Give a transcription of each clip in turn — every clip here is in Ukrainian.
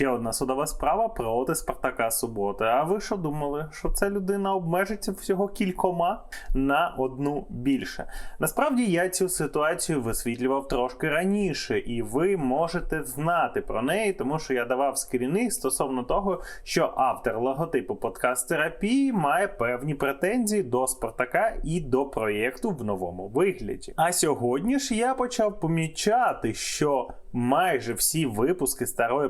Ще одна судова справа проти Спартака Суботи. А ви що думали, що ця людина обмежиться всього кількома на одну більше? Насправді я цю ситуацію висвітлював трошки раніше, і ви можете знати про неї, тому що я давав скріни стосовно того, що автор логотипу подкаст терапії має певні претензії до Спартака і до проєкту в новому вигляді. А сьогодні ж я почав помічати, що майже всі випуски старої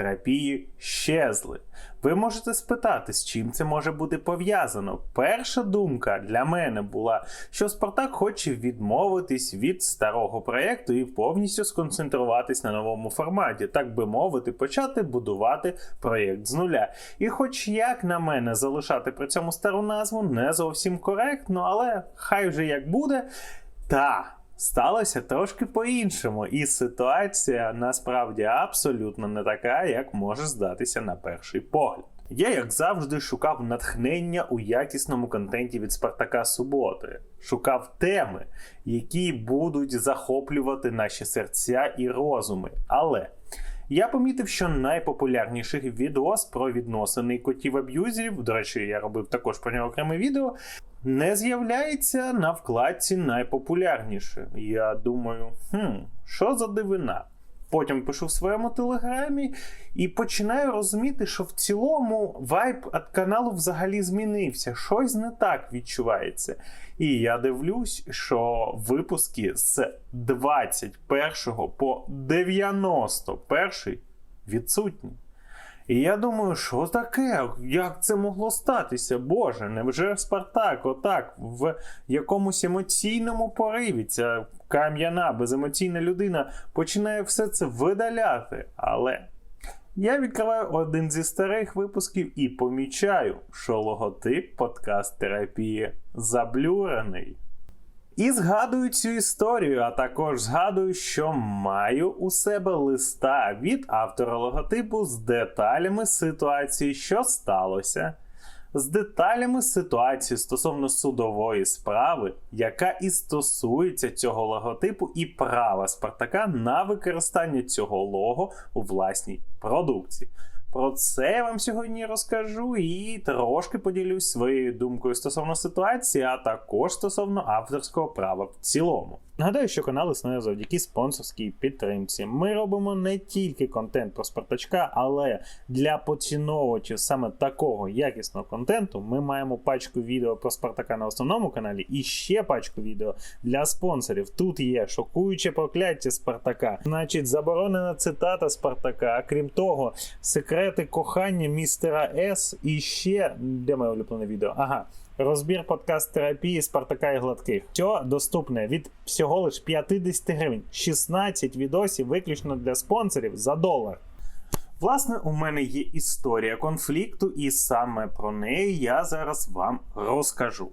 подкаст-терапії щезли. Ви можете спитати, з чим це може бути пов'язано. Перша думка для мене була, що Спартак хоче відмовитись від старого проєкту і повністю сконцентруватись на новому форматі, так би мовити, почати будувати проєкт з нуля. І, хоч як на мене, залишати при цьому стару назву не зовсім коректно, але хай вже як буде. Та сталося трошки по-іншому, і ситуація насправді абсолютно не така, як може здатися на перший погляд. Я, як завжди, шукав натхнення у якісному контенті від Спартака Суботи, шукав теми, які будуть захоплювати наші серця і розуми. Але я помітив, що найпопулярніший відос про відносини котів аб'юзерів, до речі, я робив також про нього окреме відео, не з'являється на вкладці найпопулярніше. Я думаю, хм, що за дивина? Потім пишу в своєму телеграмі і починаю розуміти, що в цілому вайб від каналу взагалі змінився. Щось не так відчувається. І я дивлюсь, що випуски з 21 по 91 відсутні. І я думаю, що таке? Як це могло статися? Боже, невже Спартак отак в якомусь емоційному пориві ця кам'яна, беземоційна людина починає все це видаляти. Але я відкриваю один зі старих випусків і помічаю, що логотип подкаст терапії заблюрений. І згадую цю історію, а також згадую, що маю у себе листа від автора логотипу з деталями ситуації, що сталося, з деталями ситуації стосовно судової справи, яка і стосується цього логотипу, і права Спартака на використання цього лого у власній продукції. Про це я вам сьогодні розкажу і трошки поділюсь своєю думкою стосовно ситуації, а також стосовно авторського права в цілому. Нагадаю, що канал існує завдяки спонсорській підтримці. Ми робимо не тільки контент про Спартачка, але для поціновувачів саме такого якісного контенту ми маємо пачку відео про Спартака на основному каналі і ще пачку відео для спонсорів. Тут є шокуюче прокляття Спартака, значить, заборонена цитата Спартака. А крім того, секрети кохання містера С і ще де моє улюблене відео? Ага. Розбір подкаст терапії Спартака і гладких. Все доступне від всього лиш 50 гривень. 16 відосів виключно для спонсорів за долар. Власне, у мене є історія конфлікту, і саме про неї я зараз вам розкажу.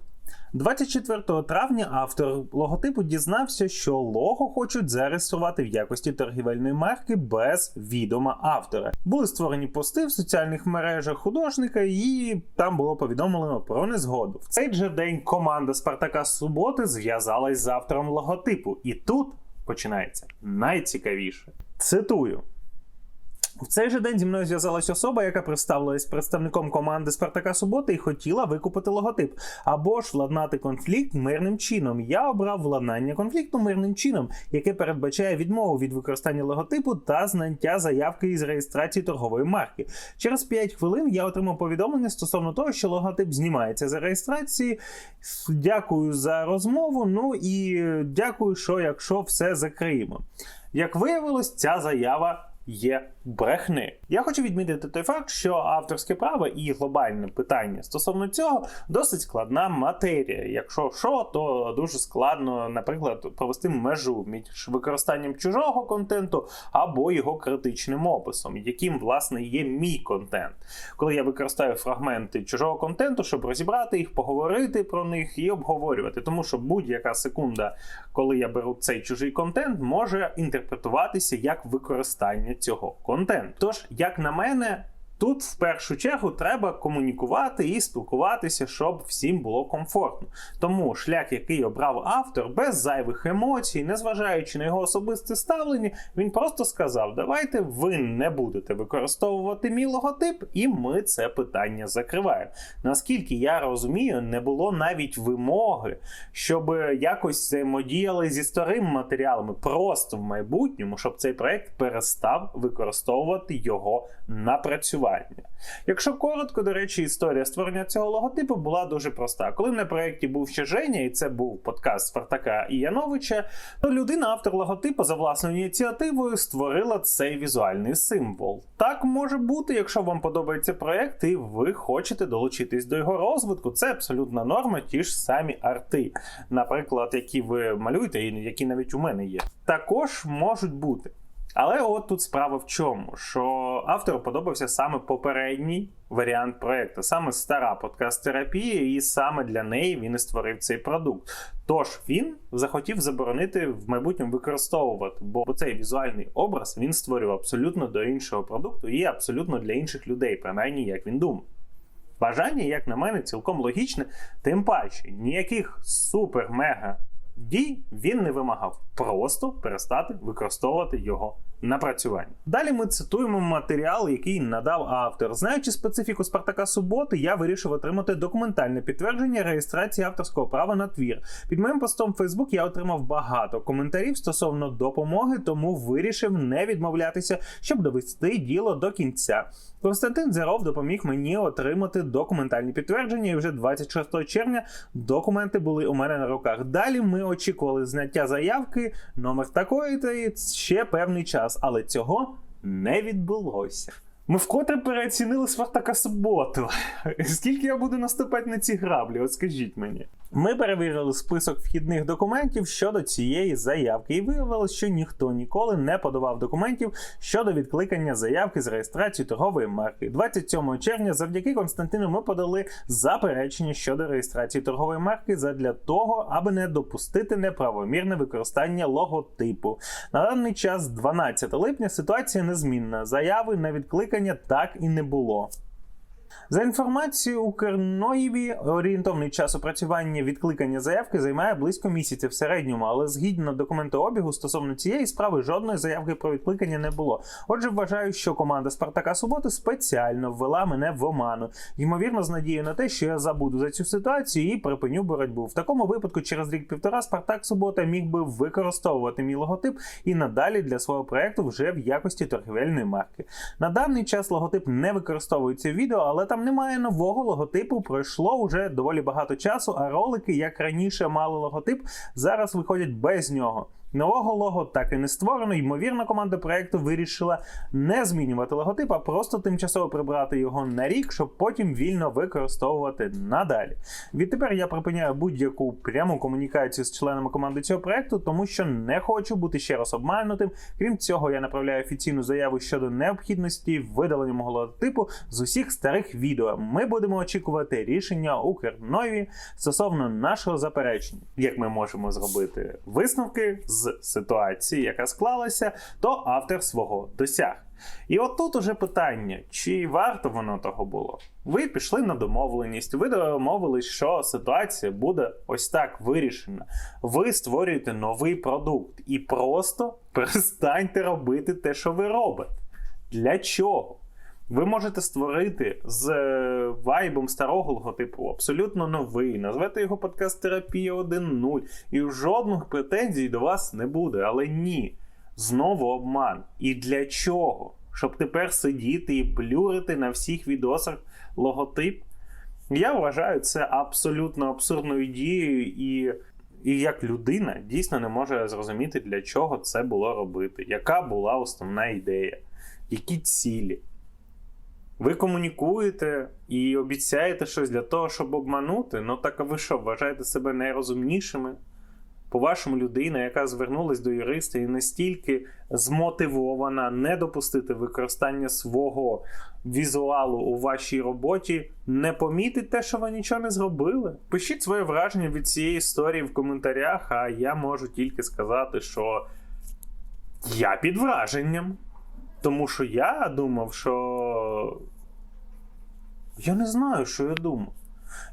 24 травня автор логотипу дізнався, що лого хочуть зареєструвати в якості торгівельної марки без відома автора. Були створені пости в соціальних мережах художника, і там було повідомлено про незгоду. В цей же день команда Спартака Суботи зв'язалась з автором логотипу, і тут починається найцікавіше. Цитую. В цей же день зі мною зв'язалась особа, яка представилась представником команди Спартака Суботи і хотіла викупити логотип або ж владнати конфлікт мирним чином. Я обрав владнання конфлікту мирним чином, яке передбачає відмову від використання логотипу та знаття заявки із реєстрації торгової марки. Через 5 хвилин я отримав повідомлення стосовно того, що логотип знімається за реєстрації. Дякую за розмову. Ну і дякую, що якщо все закриємо. Як виявилось, ця заява є брехни. Я хочу відмітити той факт, що авторське право і глобальне питання стосовно цього досить складна матерія. Якщо що, то дуже складно, наприклад, провести межу між використанням чужого контенту або його критичним описом, яким власне є мій контент. Коли я використаю фрагменти чужого контенту, щоб розібрати їх, поговорити про них і обговорювати, тому що будь-яка секунда, коли я беру цей чужий контент, може інтерпретуватися як використання цього контенту. Тож, як на мене, Тут в першу чергу треба комунікувати і спілкуватися, щоб всім було комфортно. Тому шлях, який обрав автор, без зайвих емоцій, незважаючи на його особисте ставлення, він просто сказав: Давайте ви не будете використовувати мій логотип, і ми це питання закриваємо. Наскільки я розумію, не було навіть вимоги, щоб якось взаємодіяли зі старими матеріалами, просто в майбутньому, щоб цей проект перестав використовувати його напрацювання. Якщо коротко, до речі, історія створення цього логотипу була дуже проста. Коли на проєкті був ще Женя, і це був подкаст Спартака і Яновича, то людина, автор логотипу, за власною ініціативою створила цей візуальний символ. Так може бути, якщо вам подобається проєкт і ви хочете долучитись до його розвитку. Це абсолютна норма, ті ж самі арти, наприклад, які ви малюєте, і які навіть у мене є. Також можуть бути. Але от тут справа в чому, що автору подобався саме попередній варіант проекту, саме стара подкаст-терапія, і саме для неї він і створив цей продукт. Тож він захотів заборонити в майбутньому використовувати, бо цей візуальний образ він створював абсолютно до іншого продукту і абсолютно для інших людей, принаймні як він думав. Бажання, як на мене, цілком логічне, тим паче ніяких супер-мега дій він не вимагав, просто перестати використовувати його напрацювання. Далі ми цитуємо матеріал, який надав автор. Знаючи специфіку Спартака Суботи, я вирішив отримати документальне підтвердження реєстрації авторського права на твір. Під моїм постом в Facebook я отримав багато коментарів стосовно допомоги, тому вирішив не відмовлятися, щоб довести діло до кінця. Константин Зеров допоміг мені отримати документальні підтвердження, і вже 26 червня документи були у мене на руках. Далі ми очікували зняття заявки, номер такої та ще певний час, але цього не відбулося. Ми вкотре переоцінили Спартака Суботу. Скільки я буду наступати на ці граблі? От скажіть мені. Ми перевірили список вхідних документів щодо цієї заявки, і виявилось, що ніхто ніколи не подавав документів щодо відкликання заявки з реєстрації торгової марки. 27 червня, завдяки Константину, ми подали заперечення щодо реєстрації торгової марки задля того, аби не допустити неправомірне використання логотипу. На даний час, 12 липня, ситуація незмінна. Заяви на відкликання так і не було. За інформацією Укрноєві, орієнтовний час опрацювання відкликання заявки займає близько місяця в середньому, але згідно документообігу стосовно цієї справи жодної заявки про відкликання не було. Отже, вважаю, що команда Спартака Суботи спеціально ввела мене в оману. Ймовірно, з надією на те, що я забуду за цю ситуацію і припиню боротьбу. В такому випадку, через рік-півтора Спартак Субота міг би використовувати мій логотип і надалі для свого проекту вже в якості торгівельної марки. На даний час логотип не використовується в відео, але там немає нового логотипу. Пройшло вже доволі багато часу, а ролики, як раніше мали логотип, зараз виходять без нього. Нового лого так і не створено. Ймовірно, команда проекту вирішила не змінювати логотип, а просто тимчасово прибрати його на рік, щоб потім вільно використовувати надалі. Відтепер я припиняю будь-яку пряму комунікацію з членами команди цього проекту, тому що не хочу бути ще раз обманутим. Крім цього, я направляю офіційну заяву щодо необхідності видалення мого логотипу з усіх старих відео. Ми будемо очікувати рішення Укрнові стосовно нашого заперечення, як ми можемо зробити висновки з ситуації, яка склалася, то автор свого досяг. І от тут уже питання, чи варто воно того було? Ви пішли на домовленість, ви домовились, що ситуація буде ось так вирішена. Ви створюєте новий продукт і просто перестаньте робити те, що ви робите. Для чого? Ви можете створити з е, вайбом старого логотипу абсолютно новий, назвати його подкаст Терапія 1.0, і жодних претензій до вас не буде. Але ні, знову обман. І для чого? Щоб тепер сидіти і блюрити на всіх відосах логотип? Я вважаю це абсолютно абсурдною дією, і, і як людина дійсно не може зрозуміти, для чого це було робити, яка була основна ідея, які цілі. Ви комунікуєте і обіцяєте щось для того, щоб обманути. Ну так а ви що, вважаєте себе найрозумнішими? По-вашому, людина, яка звернулась до юриста і настільки змотивована не допустити використання свого візуалу у вашій роботі, не помітить те, що ви нічого не зробили. Пишіть своє враження від цієї історії в коментарях, а я можу тільки сказати, що я під враженням. Тому що я думав, що Я не знаю, що я думав.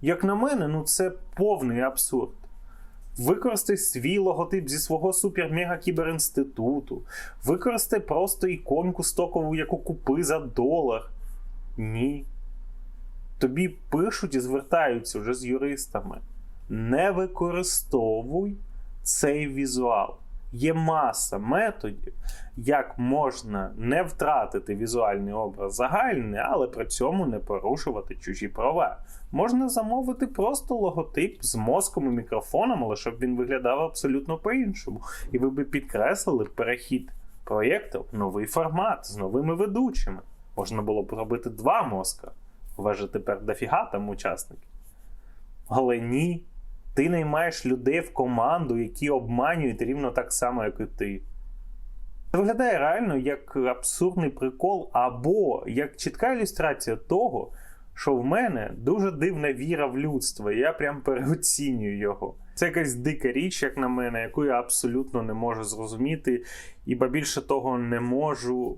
Як на мене, ну це повний абсурд. Використай свій логотип зі свого супер-мега-кіберінституту. Використай просто іконку стокову, яку купи за долар. Ні. Тобі пишуть і звертаються вже з юристами. Не використовуй цей візуал. Є маса методів, як можна не втратити візуальний образ загальний, але при цьому не порушувати чужі права. Можна замовити просто логотип з мозком і мікрофоном, але щоб він виглядав абсолютно по-іншому. І ви би підкреслили перехід проєкту в новий формат з новими ведучими. Можна було б робити два мозка. Вас же тепер дофіга там учасників. Але ні, ти наймаєш людей в команду, які обманюють рівно так само, як і ти. Це виглядає реально як абсурдний прикол, або як чітка ілюстрація того, що в мене дуже дивна віра в людство, і я прям переоцінюю його. Це якась дика річ, як на мене, яку я абсолютно не можу зрозуміти, і ба більше того, не можу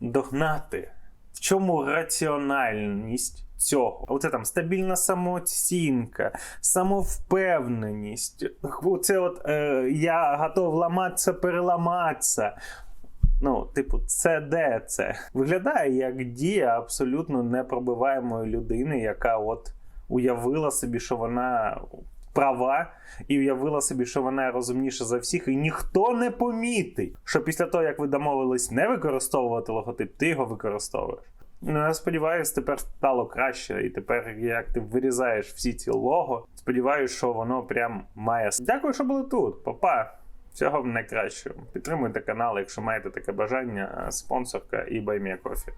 догнати. В чому раціональність цього? Оце там стабільна самооцінка, самовпевненість. Оце от е, я готов ламатися, переламатися. Ну, типу, це де це? Виглядає як дія абсолютно непробиваємої людини, яка от уявила собі, що вона права, і уявила собі, що вона розумніша за всіх, і ніхто не помітить, що після того, як ви домовились не використовувати логотип, ти його використовуєш. Ну, я сподіваюся, тепер стало краще, і тепер, як ти вирізаєш всі ці лого, сподіваюся, що воно прям має. Дякую, що були тут. Папа. Всього найкращого. Підтримуйте канал, якщо маєте таке бажання, спонсорка і баймія кофі.